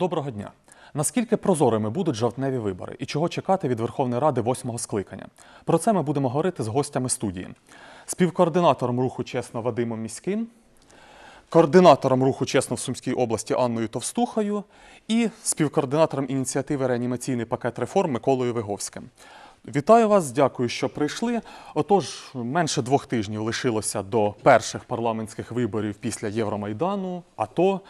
Доброго дня. Наскільки прозорими будуть жовтневі вибори і чого чекати від Верховної Ради восьмого скликання? Про це ми будемо говорити з гостями студії. Співкоординатором руху чесно Вадимом Міським, координатором руху чесно в Сумській області Анною Товстухою і співкоординатором ініціативи Реанімаційний пакет реформ Миколою Виговським. Вітаю вас, дякую, що прийшли. Отож, менше двох тижнів лишилося до перших парламентських виборів після Євромайдану, АТО.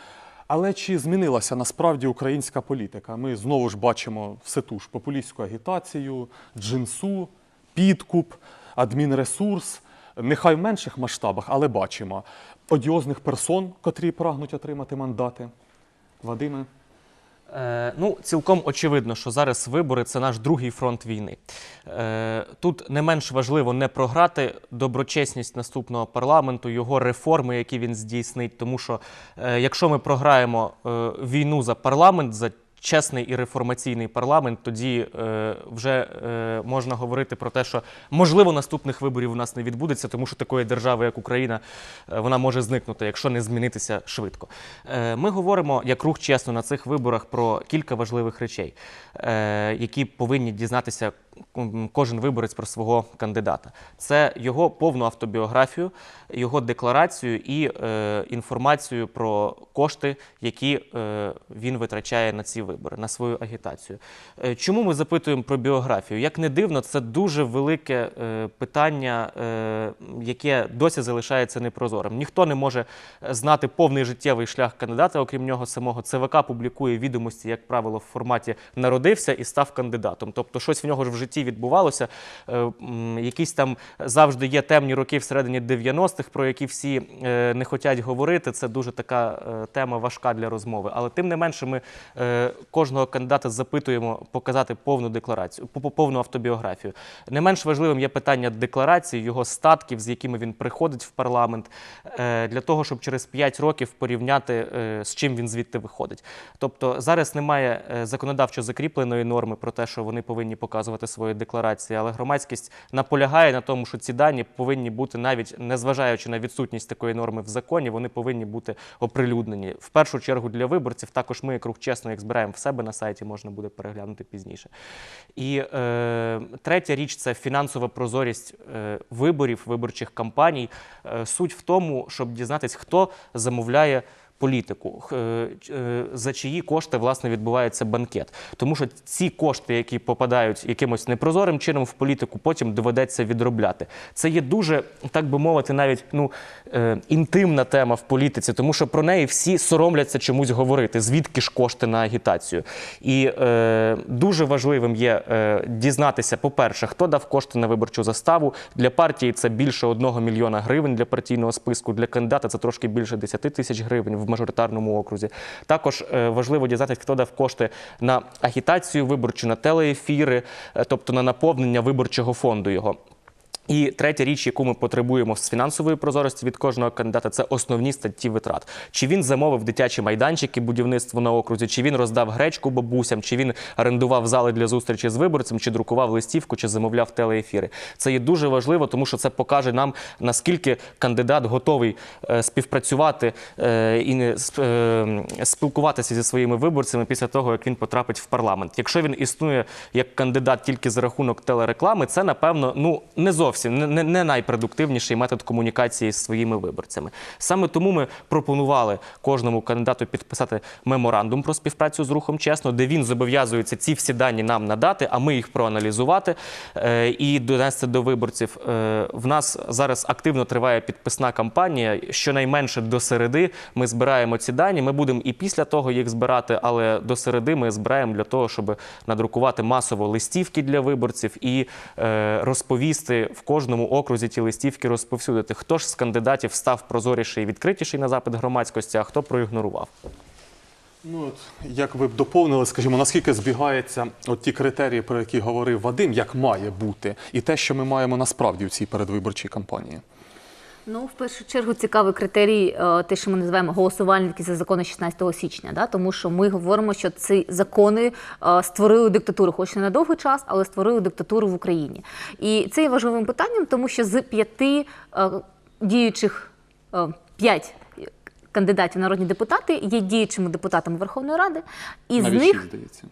Але чи змінилася насправді українська політика? Ми знову ж бачимо все ту ж популістську агітацію, джинсу, підкуп, адмінресурс. Нехай в менших масштабах, але бачимо одіозних персон, котрі прагнуть отримати мандати. Вадиме. Е, ну, цілком очевидно, що зараз вибори це наш другий фронт війни. Е, тут не менш важливо не програти доброчесність наступного парламенту, його реформи, які він здійснить. Тому що е, якщо ми програємо е, війну за парламент, за чесний і реформаційний парламент, тоді е, вже е, можна говорити про те, що можливо наступних виборів у нас не відбудеться, тому що такої держави, як Україна, е, вона може зникнути, якщо не змінитися швидко. Е, ми говоримо як рух чесно на цих виборах про кілька важливих речей, е, які повинні дізнатися кожен виборець про свого кандидата. Це його повну автобіографію, його декларацію і е, інформацію про кошти, які е, він витрачає на ці вибори, на свою агітацію. Е, чому ми запитуємо про біографію? Як не дивно, це дуже велике е, питання, е, яке досі залишається непрозорим. Ніхто не може знати повний життєвий шлях кандидата, окрім нього самого. ЦВК публікує відомості, як правило, в форматі народився і став кандидатом. Тобто, щось в нього ж в житті відбувалося. Е, Якісь там завжди є темні роки всередині 90-х, про які всі е, не хочуть говорити. Це дуже така е, тема важка для розмови. Але тим не менше, ми кожного кандидата запитуємо показати повну декларацію, по- по- повну автобіографію. Не менш важливим є питання декларації, його статків, з якими він приходить в парламент, для того, щоб через 5 років порівняти, з чим він звідти виходить. Тобто зараз немає законодавчо закріпленої норми про те, що вони повинні показувати свої декларації, але громадськість наполягає на тому, що ці дані повинні бути навіть незважаючи на відсутність такої норми в законі, вони повинні бути оприлюднені. В першу чергу для виборців. Також ми, як рух чесно, як збираємо в себе на сайті, можна буде переглянути пізніше. І е, третя річ це фінансова прозорість е, виборів, виборчих кампаній. Е, суть в тому, щоб дізнатись, хто замовляє. Політику, е, е, за чиї кошти власне відбувається банкет, тому що ці кошти, які попадають якимось непрозорим чином в політику, потім доведеться відробляти. Це є дуже, так би мовити, навіть ну е, інтимна тема в політиці, тому що про неї всі соромляться чомусь говорити, звідки ж кошти на агітацію. І е, дуже важливим є е, дізнатися, по-перше, хто дав кошти на виборчу заставу. Для партії це більше одного мільйона гривень для партійного списку. Для кандидата це трошки більше 10 тисяч гривень мажоритарному окрузі. Також е, важливо дізнатися, хто дав кошти на агітацію виборчу, на телеефіри, е, тобто на наповнення виборчого фонду його. І третя річ, яку ми потребуємо з фінансової прозорості від кожного кандидата, це основні статті витрат. Чи він замовив дитячі майданчики, будівництво на окрузі, чи він роздав гречку бабусям, чи він орендував зали для зустрічі з виборцем, чи друкував листівку, чи замовляв телеефіри. Це є дуже важливо, тому що це покаже нам, наскільки кандидат готовий е, співпрацювати е, і е, спілкуватися зі своїми виборцями після того, як він потрапить в парламент. Якщо він існує як кандидат тільки за рахунок телереклами, це напевно ну не зовсім не, не, не найпродуктивніший метод комунікації з своїми виборцями. Саме тому ми пропонували кожному кандидату підписати меморандум про співпрацю з рухом чесно, де він зобов'язується ці всі дані нам надати, а ми їх проаналізувати е, і донести до виборців. Е, в нас зараз активно триває підписна кампанія. Щонайменше до середи ми збираємо ці дані. Ми будемо і після того їх збирати, але до середи ми збираємо для того, щоб надрукувати масово листівки для виборців і е, розповісти в кожному окрузі ті листівки розповсюдити. Хто ж з кандидатів став прозоріший і відкритіший на запит громадськості, а хто проігнорував. Ну, от, як ви б доповнили, скажімо, наскільки збігаються от ті критерії, про які говорив Вадим, як має бути, і те, що ми маємо насправді в цій передвиборчій кампанії? Ну, в першу чергу цікавий критерій, е, те, що ми називаємо голосувальники за закони 16 січня, да? тому що ми говоримо, що ці закони е, створили диктатуру, хоч не на довгий час, але створили диктатуру в Україні. І це є важливим питанням, тому що з п'яти е, діючих п'ять кандидатів в народні депутати є діючими депутатами Верховної Ради, і Навіть з них здається.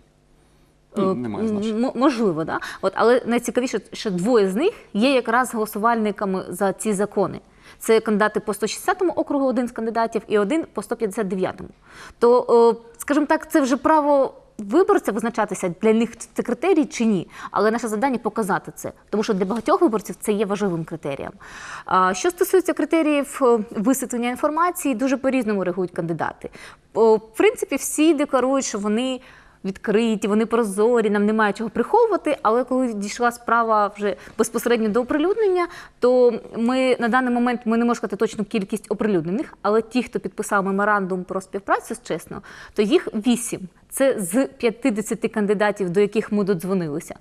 Ну, немає значення. Можливо, да. От, але найцікавіше, що двоє з них є якраз голосувальниками за ці закони. Це кандидати по 160 округу, один з кандидатів, і один по 159-му. То, скажімо так, це вже право виборця визначатися для них це критерій чи ні. Але наше завдання показати це, тому що для багатьох виборців це є важливим критерієм. Що стосується критеріїв е, висвітлення інформації, дуже по-різному реагують кандидати. В принципі, всі декларують, що вони відкриті, вони прозорі, нам немає чого приховувати. Але коли дійшла справа вже безпосередньо до оприлюднення, то ми на даний момент ми не можемо сказати точну кількість оприлюднених, але ті, хто підписав меморандум про співпрацю з чесно, то їх вісім. Це з 50 кандидатів, до яких ми додзвонилися.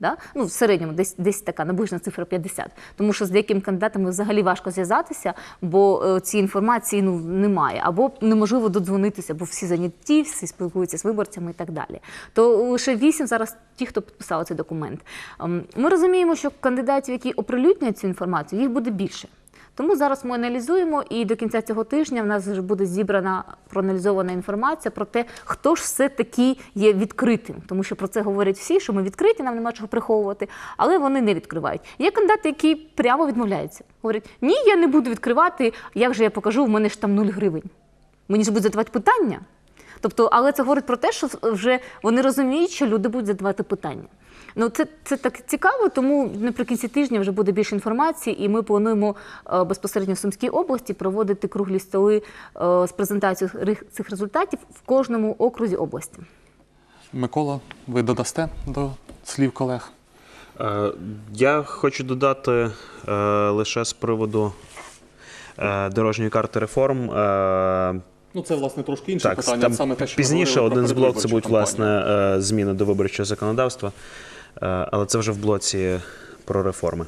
Да? Ну, в середньому десь, десь така наближена цифра 50. Тому що з деякими кандидатами взагалі важко зв'язатися, бо е, цієї інформації ну, немає. Або неможливо додзвонитися, бо всі заняті, всі спілкуються з виборцями і так далі. То лише вісім зараз ті, хто підписали цей документ. Ем, Ми розуміємо, що кандидатів, які оприлюднюють цю інформацію, їх буде більше. Тому зараз ми аналізуємо, і до кінця цього тижня в нас буде зібрана проаналізована інформація про те, хто ж все таки є відкритим. Тому що про це говорять всі, що ми відкриті, нам немає чого приховувати, але вони не відкривають. Є кандидати, які прямо відмовляються. Говорять: ні, я не буду відкривати. Як же я покажу? В мене ж там нуль гривень. Мені ж будуть задавати питання. Тобто, але це говорить про те, що вже вони розуміють, що люди будуть задавати питання. Ну, це, це так цікаво, тому наприкінці тижня вже буде більше інформації, і ми плануємо е, безпосередньо в Сумській області проводити круглі столи е, з презентацією цих результатів в кожному окрузі області. Микола, ви додасте до слів колег? Е, Я хочу додати лише з приводу дорожньої карти реформ. Ну, це, власне, трошки інше Так, питання. там саме те, що пізніше один з блок це будуть власне зміни до виборчого законодавства, але це вже в блоці про реформи.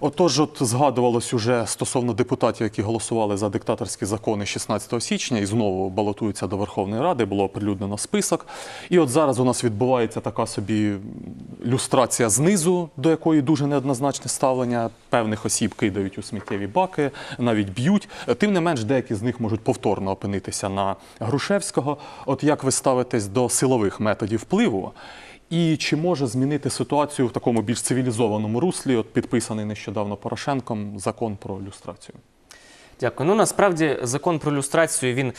Отож, от згадувалось уже стосовно депутатів, які голосували за диктаторські закони 16 січня і знову балотуються до Верховної Ради, було оприлюднено список. І от зараз у нас відбувається така собі люстрація знизу, до якої дуже неоднозначне ставлення. Певних осіб кидають у сміттєві баки, навіть б'ють. Тим не менш, деякі з них можуть повторно опинитися на Грушевського. От як ви ставитесь до силових методів впливу? І чи може змінити ситуацію в такому більш цивілізованому руслі, от підписаний нещодавно Порошенком закон про люстрацію? Дякую. Ну насправді закон про люстрацію він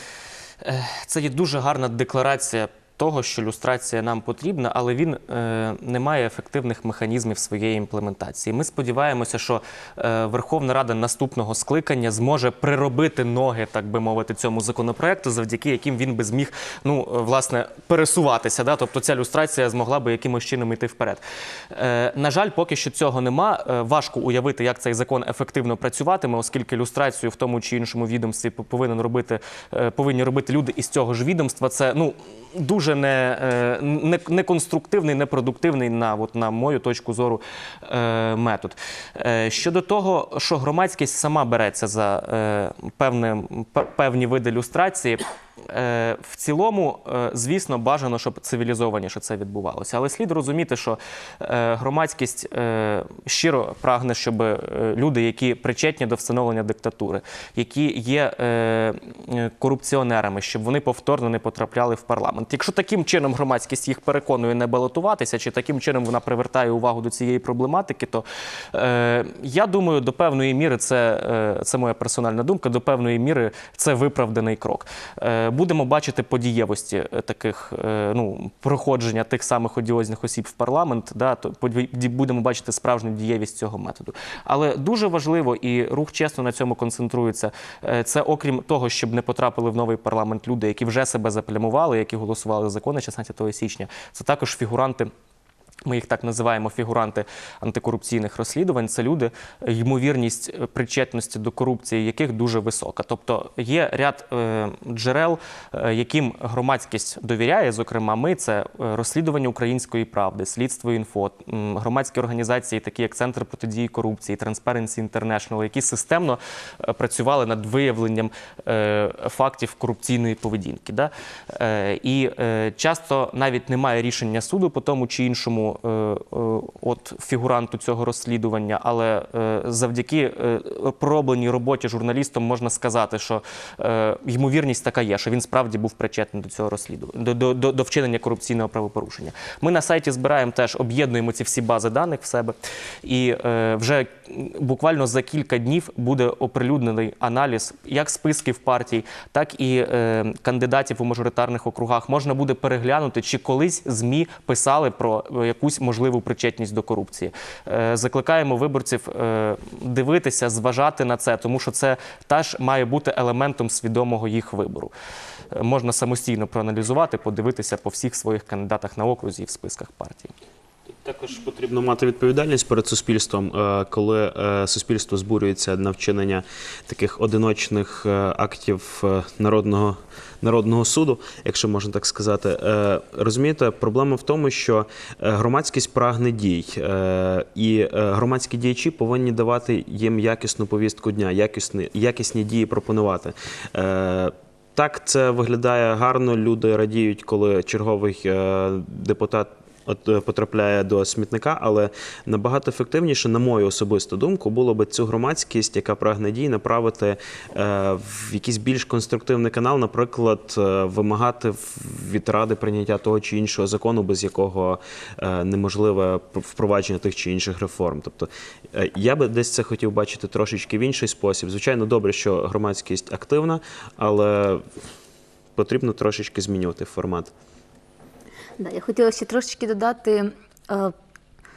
е, це є дуже гарна декларація того, що люстрація нам потрібна, але він е, не має ефективних механізмів своєї імплементації. Ми сподіваємося, що е, Верховна Рада наступного скликання зможе приробити ноги, так би мовити, цьому законопроекту, завдяки яким він би зміг ну е, власне пересуватися. Да? Тобто ця люстрація змогла би якимось чином йти вперед. Е, на жаль, поки що цього нема. Е, важко уявити, як цей закон ефективно працюватиме, оскільки люстрацію в тому чи іншому відомстві повинен робити, е, повинні робити люди із цього ж відомства. Це ну дуже не, е, не, не непродуктивний на, от, на мою точку зору е, метод. Е, щодо того, що громадськість сама береться за е, певне, певні види люстрації. В цілому, звісно, бажано, щоб цивілізованіше це відбувалося. Але слід розуміти, що громадськість щиро прагне, щоб люди, які причетні до встановлення диктатури, які є корупціонерами, щоб вони повторно не потрапляли в парламент. Якщо таким чином громадськість їх переконує не балотуватися, чи таким чином вона привертає увагу до цієї проблематики, то е, я думаю, до певної міри це, е, це моя персональна думка, до певної міри це виправданий крок. Е, будемо бачити по дієвості е, таких е, ну, проходження тих самих одіозних осіб в парламент, да, то будемо бачити справжню дієвість цього методу. Але дуже важливо, і рух чесно на цьому концентрується. е, Це окрім того, щоб не потрапили в новий парламент люди, які вже себе заплямували, які голосували за закони 16 січня. Це також фігуранти. Ми їх так називаємо фігуранти антикорупційних розслідувань. Це люди, ймовірність е, причетності до корупції, яких дуже висока. Тобто є ряд е, джерел, е, яким громадськість довіряє. Зокрема, ми це розслідування української правди, слідство інфо, громадські організації, такі як Центр протидії корупції, Transparency International, які системно працювали над виявленням фактів корупційної поведінки. І часто навіть немає рішення суду по тому чи іншому е, е, от фігуранту цього розслідування, але е, завдяки проробленій роботі журналістом можна сказати, що ймовірність така є, що він справді був причетний до цього розслідування, до, до, до, до вчинення корупційного правопорушення. Ми на сайті збираємо теж об'єднуємо ці всі бази даних в себе, і вже буквально за кілька днів буде оприлюднений аналіз як списків партій, так і кандидатів у мажоритарних округах. Можна буде переглянути, чи колись ЗМІ писали про е, якусь можливу причетність до корупції. Е, закликаємо виборців е, дивитися, зважати на це, тому що це теж має бути елементом свідомого їх вибору. Е, можна самостійно проаналізувати, подивитися по всіх своїх кандидатах на окрузі і в списках партій. Також потрібно мати відповідальність перед суспільством, е, коли е, суспільство збурюється на вчинення таких одиночних е, актів народного. Народного суду, якщо можна так сказати, розумієте, проблема в тому, що громадськість прагне дій, і громадські діячі повинні давати їм якісну повістку дня, якісні, якісні дії пропонувати. Так, це виглядає гарно. Люди радіють, коли черговий депутат потрапляє до смітника, але набагато ефективніше, на мою особисту думку, було би цю громадськість, яка прагне дій, направити е, в якийсь більш конструктивний канал, наприклад, е, вимагати від ради прийняття того чи іншого закону, без якого е, неможливе впровадження тих чи інших реформ. Тобто е, я би десь це хотів бачити трошечки в інший спосіб. Звичайно, добре, що громадськість активна, але потрібно трошечки змінювати формат. Да, я хотіла ще трошечки додати. е,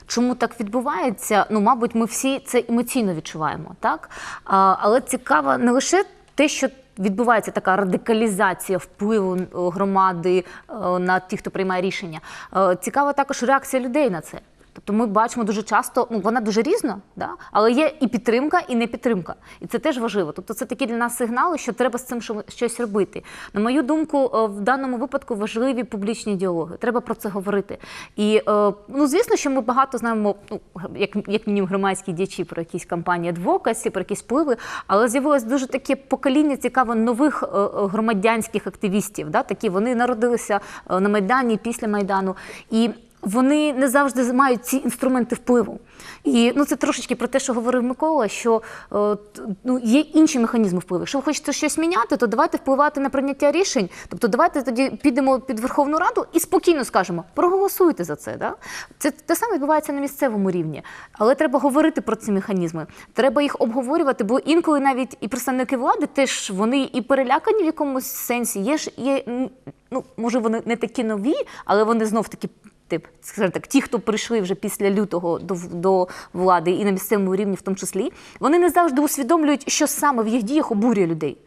Чому так відбувається? Ну, мабуть, ми всі це емоційно відчуваємо, так? А, але цікаво не лише те, що відбувається така радикалізація впливу е, громади е, на тих, хто приймає рішення. Е, Цікава також реакція людей на це. Тобто ми бачимо дуже часто, ну вона дуже різна, да? але є і підтримка, і не підтримка. І це теж важливо. Тобто це такі для нас сигнали, що треба з цим щось робити. На мою думку, е, в даному випадку важливі публічні діалоги. Треба про це говорити. І е, ну, звісно, що ми багато знаємо, ну як, як мінімум громадські діячі про якісь кампанії адвокасі, про якісь впливи, але з'явилось дуже таке покоління цікаво нових е, громадянських активістів. Да? Такі вони народилися на Майдані після Майдану. І вони не завжди мають ці інструменти впливу. І ну, це трошечки про те, що говорив Микола, що е, ну, є інші механізми впливу. Якщо ви хочете щось міняти, то давайте впливати на прийняття рішень. Тобто давайте тоді підемо під Верховну Раду і спокійно скажемо, проголосуйте за це. Да? Це те саме відбувається на місцевому рівні. Але треба говорити про ці механізми. Треба їх обговорювати, бо інколи навіть і представники влади теж вони і перелякані в якомусь сенсі. Є ж є, ну, може, вони не такі нові, але вони знов таки тип, скажімо так, ті, хто прийшли вже після лютого до, до влади і на місцевому рівні, в тому числі, вони не завжди усвідомлюють, що саме в їх діях обурює людей.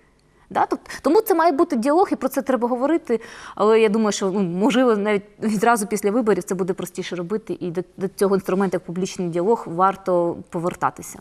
Да? Тоб- Тому це має бути діалог, і про це треба говорити. Але я думаю, що ну, можливо навіть відразу після виборів це буде простіше робити, і до, до цього інструменту, як публічний діалог, варто повертатися.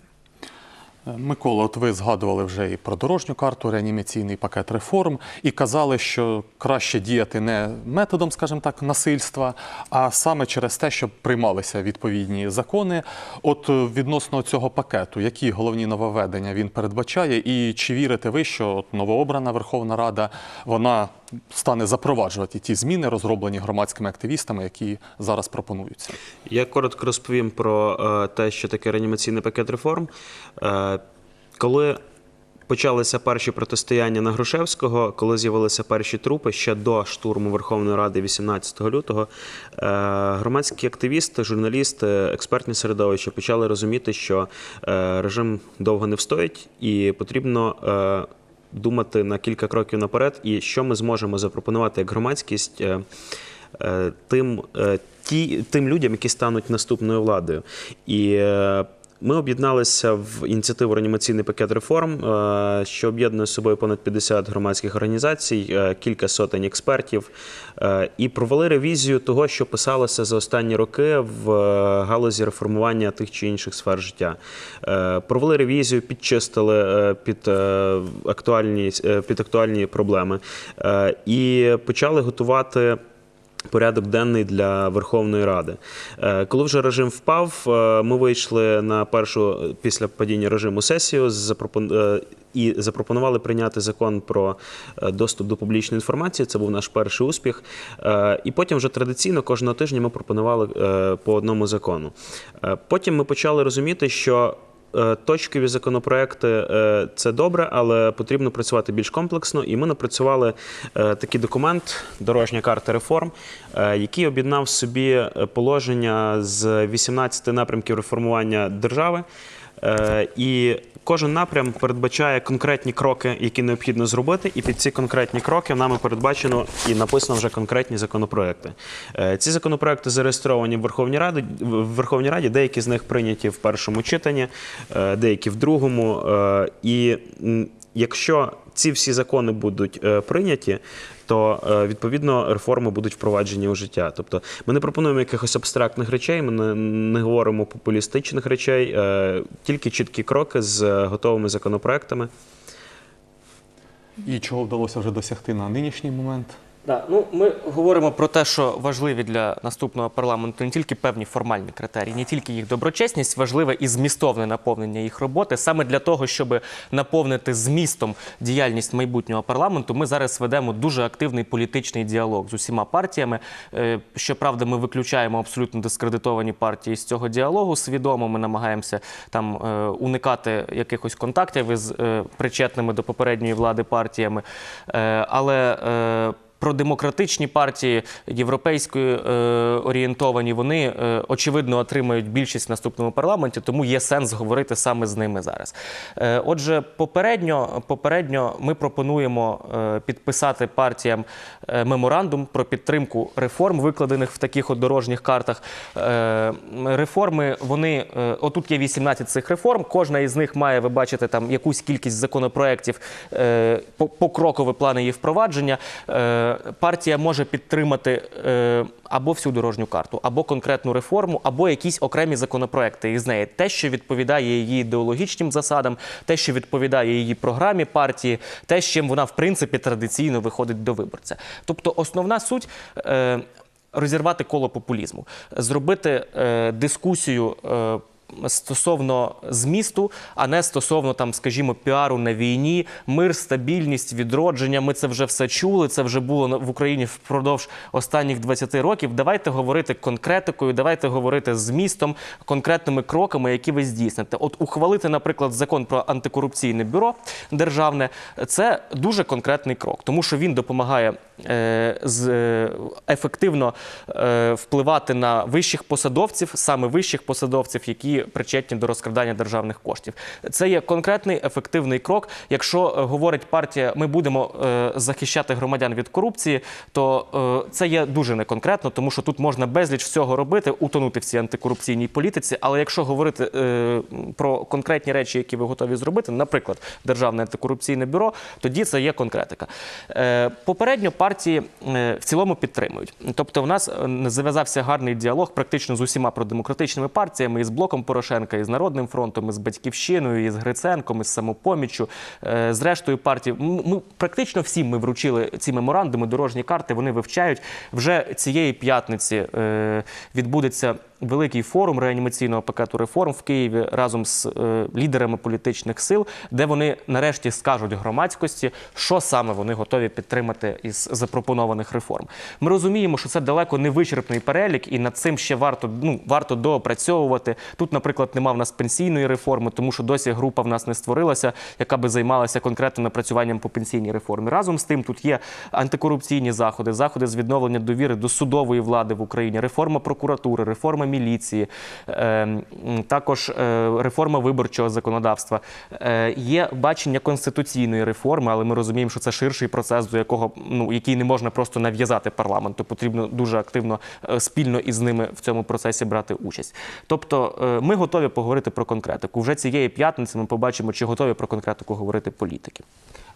Микола, от ви згадували вже і про дорожню карту, реанімаційний пакет реформ, і казали, що краще діяти не методом, скажімо так, насильства, а саме через те, щоб приймалися відповідні закони. От е, відносно цього пакету, які головні нововведення він передбачає, і чи вірите ви, що от новообрана Верховна Рада вона стане запроваджувати ті зміни, розроблені громадськими активістами, які зараз пропонуються? Я коротко розповім про е, те, що таке реанімаційний пакет реформ. Е, коли почалися перші протистояння на Грушевського, коли з'явилися перші трупи ще до штурму Верховної Ради 18 лютого, е, громадські активісти, журналісти, експертні середовища почали розуміти, що режим довго не встоїть і потрібно. Думати на кілька кроків наперед, і що ми зможемо запропонувати як громадськість е, е, тим, е, ті, тим людям, які стануть наступною владою. І ми об'єдналися в ініціативу реанімаційний пакет реформ, е, що об'єднує з собою понад 50 громадських організацій, е, кілька сотень експертів, е, і провели ревізію того, що писалося за останні роки в галузі реформування тих чи інших сфер життя. Провели ревізію, підчистили під актуальні, під актуальні проблеми і почали готувати порядок денний для Верховної Ради. Е, Коли вже режим впав, е, ми вийшли на першу е, після падіння режиму сесію і запропонували прийняти закон про доступ до публічної інформації. Це був наш перший успіх. І потім вже традиційно кожного тижня ми пропонували по одному закону. Потім ми почали розуміти, що Точкові законопроекти е, це добре, але потрібно працювати більш комплексно. І ми напрацювали е, такий документ Дорожня карта реформ, е, який об'єднав в собі е, положення з 18 напрямків реформування держави. Е, І кожен напрям передбачає конкретні кроки, які необхідно зробити, і під ці конкретні кроки нами передбачено і написано вже конкретні законопроекти. Е, Ці законопроекти зареєстровані в Верховній Раді. В Верховній Раді деякі з них прийняті в першому читанні, е, деякі в другому. І якщо ці всі закони будуть прийняті, то е, відповідно реформи будуть впроваджені у життя. Тобто ми не пропонуємо якихось абстрактних речей, ми не, не говоримо популістичних речей, е, тільки чіткі кроки з е, готовими законопроектами. І чого вдалося вже досягти на нинішній момент? Да, ну ми говоримо про те, що важливі для наступного парламенту не тільки певні формальні критерії, не тільки їх доброчесність, важливе і змістовне наповнення їх роботи. Саме для того, щоб наповнити змістом діяльність майбутнього парламенту, ми зараз ведемо дуже активний політичний діалог з усіма партіями. Е, Щоправда, ми виключаємо абсолютно дискредитовані партії з цього діалогу. Свідомо ми намагаємося там е, уникати якихось контактів із е, причетними до попередньої влади партіями. Але Продемократичні партії європейської е, орієнтовані, вони е, очевидно отримають більшість в наступному парламенті, тому є сенс говорити саме з ними зараз. Е, отже, попередньо, попередньо ми пропонуємо е, підписати партіям е, меморандум про підтримку реформ, викладених в таких от дорожніх картах. Е, реформи, вони е, отут є 18 цих реформ. Кожна із них має, ви бачите, там якусь кількість законопроєктів, е, по- покрокові плани її впровадження. Е, партія може підтримати е, або всю дорожню карту, або конкретну реформу, або якісь окремі законопроекти із неї. Те, що відповідає її ідеологічним засадам, те, що відповідає її програмі партії, те, з чим вона в принципі традиційно виходить до виборця. Тобто, основна суть. Е, Розірвати коло популізму, зробити е, дискусію е, стосовно змісту, а не стосовно там, скажімо, піару на війні, мир, стабільність, відродження. Ми це вже все чули. Це вже було в Україні впродовж останніх 20 років. Давайте говорити конкретикою, давайте говорити змістом, конкретними кроками, які ви здійсните. От ухвалити, наприклад, закон про антикорупційне бюро державне, це дуже конкретний крок, тому що він допомагає е, з, е, ефективно е, впливати на вищих посадовців, саме вищих посадовців, які причетні до розкрадання державних коштів. Це є конкретний ефективний крок. Якщо е, говорить партія, ми будемо е, захищати громадян від корупції, то е, це є дуже неконкретно, тому що тут можна безліч всього робити, утонути в цій антикорупційній політиці. Але якщо говорити про конкретні речі, які ви готові зробити, наприклад, Державне антикорупційне бюро, тоді це є конкретика. Попередньо партії в цілому підтримують. Тобто, в нас зав'язався гарний діалог практично з усіма продемократичними партіями, із блоком Порошенка, із Народним фронтом, і з Батьківщиною, і з Гриценком, з самопоміччю, е, з рештою партій. М- Ми практично всім ми вручили ці меморандуми, дорожні карти. Вони вивчають вже цієї п'ятниці. е, Відбудеться великий форум реанімаційного пакету реформ в Києві разом з е, лідерами політичних сил, де вони нарешті скажуть громадськості, що саме вони готові підтримати із запропонованих реформ. Ми розуміємо, що це далеко не вичерпний перелік, і над цим ще варто ну варто доопрацьовувати. Тут, наприклад, нема в нас пенсійної реформи, тому що досі група в нас не створилася, яка би займалася конкретним напрацюванням по пенсійній реформі. Разом з тим, тут є антикорупційні заходи, заходи з відновлення довіри до судової влади в Україні, реформа прокуратури, реформа міліції, е, також е, реформа виборчого законодавства. Е, Є бачення конституційної реформи, але ми розуміємо, що це ширший процес, до якого ну який не можна просто нав'язати парламенту. Потрібно дуже активно е, спільно із ними в цьому процесі брати участь. Тобто, ми готові поговорити про конкретику. Вже цієї п'ятниці ми побачимо, чи готові про конкретику говорити політики.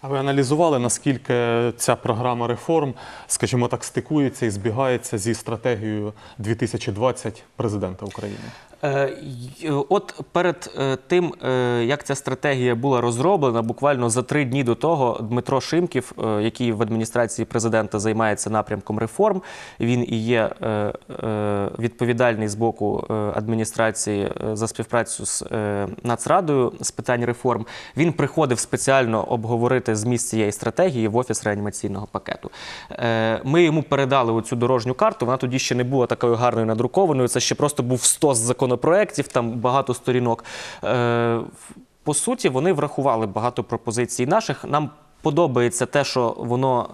А ви аналізували, наскільки ця програма реформ, скажімо так, стикується і збігається зі стратегією 2020 президента України? Е, От перед е, тим, е, як ця стратегія була розроблена, буквально за три дні до того, Дмитро Шимків, який в адміністрації президента займається напрямком реформ, він і є відповідальний з боку адміністрації за співпрацю з Нацрадою з питань реформ. Він приходив спеціально обговорити зміст цієї стратегії в офіс реанімаційного пакету. Е, Ми йому передали оцю дорожню карту. Вона тоді ще не була такою гарною надрукованою. Це ще просто був стос законопроєктів, там багато сторінок. Е, По суті, вони врахували багато пропозицій наших. Нам Подобається те, що воно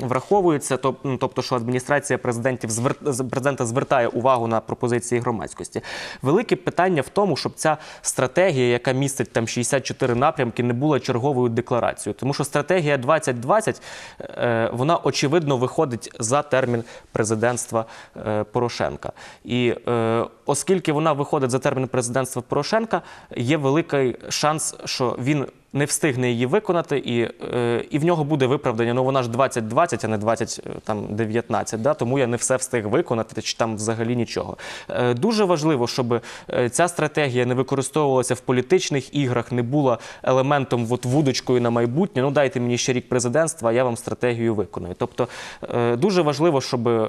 е, враховується, ну, тобто, що адміністрація президентів звер... президента звертає увагу на пропозиції громадськості. Велике питання в тому, щоб ця стратегія, яка містить там 64 напрямки, не була черговою декларацією. Тому що стратегія 2020 е, вона очевидно виходить за термін президентства е, Порошенка. І е, оскільки вона виходить за термін президентства Порошенка, є великий шанс, що він не встигне її виконати, і, е, і в нього буде виправдання. Ну вона ж 2020, а не 2019, да? тому я не все встиг виконати, чи там взагалі нічого. Е, дуже важливо, щоб е, ця стратегія не використовувалася в політичних іграх, не була елементом от, вудочкою на майбутнє. Ну дайте мені ще рік президентства, а я вам стратегію виконую. Тобто е, дуже важливо, щоб е,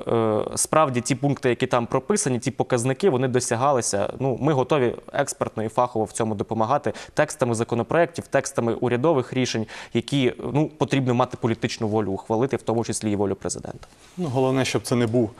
справді ті пункти, які там прописані, ті показники, вони досягалися. Ну, ми готові експертно і фахово в цьому допомагати текстами законопроєктів, текстами урядових рішень, які ну потрібно мати політичну волю ухвалити, в тому числі і волю президента. Ну, головне, щоб це не був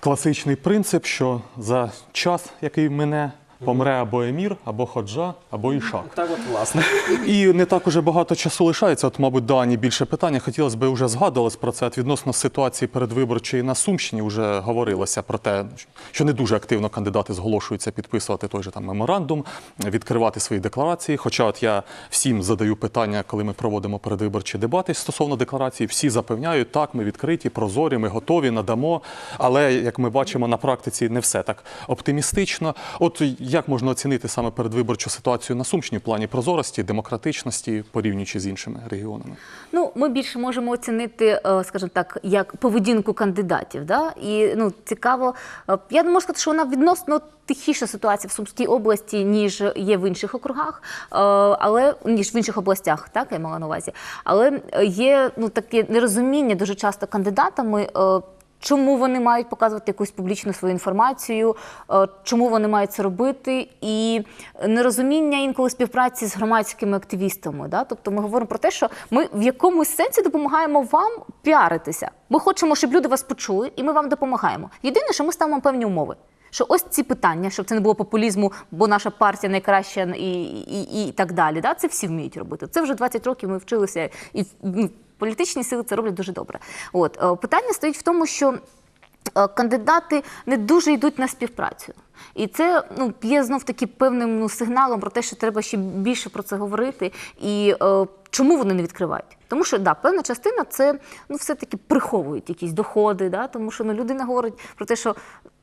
класичний принцип, що за час, який мине, помре або емір, або ходжа, або ішак. Так, от власне. І не так уже багато часу лишається. От, мабуть, Дані більше питання. Хотілося б вже згадувалось про це. От відносно ситуації передвиборчої на Сумщині вже говорилося про те, що не дуже активно кандидати зголошуються підписувати той же там меморандум, відкривати свої декларації. Хоча, от я всім задаю питання, коли ми проводимо передвиборчі дебати стосовно декларації, всі запевняють, так, ми відкриті, прозорі, ми готові, надамо. Але як ми бачимо на практиці, не все так оптимістично. От як можна оцінити саме передвиборчу ситуацію на Сумщині в плані прозорості, демократичності, порівнюючи з іншими регіонами? Ну, ми більше можемо оцінити, е, скажімо так, як поведінку кандидатів. Да? І ну, цікаво, е, я не можу сказати, що вона відносно тихіша ситуація в Сумській області, ніж є в інших округах, е, але ніж в інших областях, так я мала на увазі. Але є ну таке нерозуміння дуже часто кандидатами. Чому вони мають показувати якусь публічну свою інформацію, е, чому вони мають це робити, і нерозуміння інколи співпраці з громадськими активістами. Да? Тобто ми говоримо про те, що ми в якомусь сенсі допомагаємо вам піаритися. Ми хочемо, щоб люди вас почули, і ми вам допомагаємо. Єдине, що ми ставимо певні умови. Що ось ці питання, щоб це не було популізму, бо наша партія найкраща і, і, і так далі. Да? Це всі вміють робити. Це вже 20 років ми вчилися, і ну, політичні сили це роблять дуже добре. От е, питання стоїть в тому, що е, кандидати не дуже йдуть на співпрацю. І це ну, є знов таки певним ну, сигналом про те, що треба ще більше про це говорити. І е, чому вони не відкривають? Тому що да, певна частина це ну, все-таки приховують якісь доходи, да? тому що ну, людина говорить про те, що.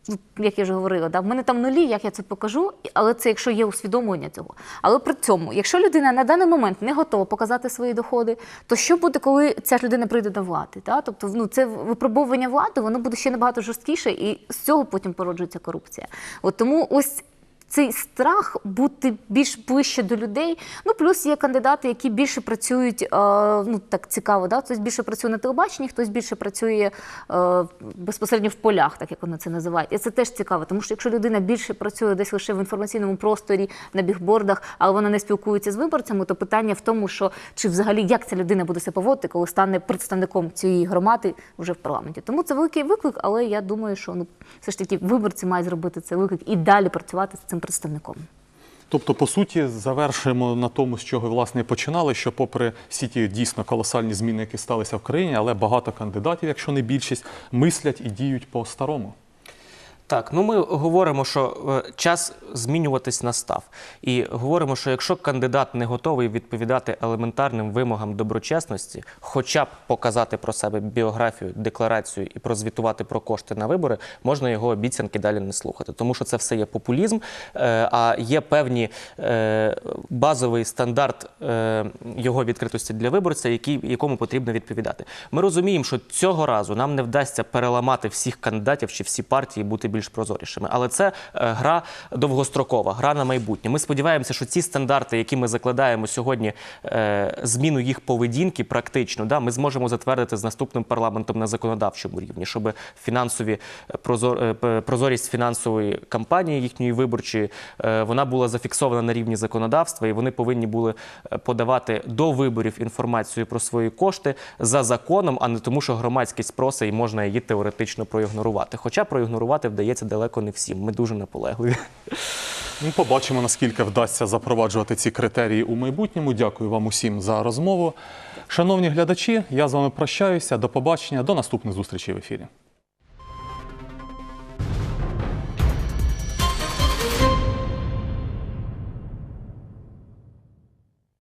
ну, Як я вже говорила, да, в мене там нулі, як я це покажу, але це якщо є усвідомлення цього. Але при цьому, якщо людина на даний момент не готова показати свої доходи, то що буде, коли ця людина прийде до влади? Да? Тобто, ну це випробовування влади, воно буде ще набагато жорсткіше, і з цього потім породжується корупція. От тому ось цей страх бути більш ближче до людей. Ну плюс є кандидати, які більше працюють, е, ну так цікаво, да? хтось більше працює на телебаченні, хтось більше працює е, безпосередньо в полях, так як вони це називають. І це теж цікаво, тому що якщо людина більше працює десь лише в інформаційному просторі, на бігбордах, але вона не спілкується з виборцями, то питання в тому, що чи взагалі як ця людина буде себе поводити, коли стане представником цієї громади вже в парламенті. Тому це великий виклик, але я думаю, що ну все ж таки виборці мають зробити цей виклик і далі працювати з цим представником. Тобто, по суті, завершуємо на тому, з чого власне починали, що, попри всі ті дійсно колосальні зміни, які сталися в країні, але багато кандидатів, якщо не більшість, мислять і діють по-старому. Так, ну ми говоримо, що е, час змінюватись настав. І говоримо, що якщо кандидат не готовий відповідати елементарним вимогам доброчесності, хоча б показати про себе біографію, декларацію і прозвітувати про кошти на вибори, можна його обіцянки далі не слухати. Тому що це все є популізм, е, а є певні е, базовий стандарт його відкритості для виборця, якому потрібно відповідати. Ми розуміємо, що цього разу нам не вдасться переламати всіх кандидатів чи всі партії бути більш прозорішими. Але це е, гра довгострокова, гра на майбутнє. Ми сподіваємося, що ці стандарти, які ми закладаємо сьогодні, е, зміну їх поведінки, практично, да, ми зможемо затвердити з наступним парламентом на законодавчому рівні, щоб фінансові е, прозор, прозорість фінансової кампанії їхньої виборчої вона була зафіксована на рівні законодавства, і вони повинні були подавати до виборів інформацію про свої кошти за законом, а не тому, що громадськість просить і можна її теоретично проігнорувати. Хоча проігнорувати вдається далеко не всім. Ми дуже наполегливі. Ну, побачимо, наскільки вдасться запроваджувати ці критерії у майбутньому. Дякую вам усім за розмову. Шановні глядачі, я з вами прощаюся. До побачення, до наступних зустрічей в ефірі.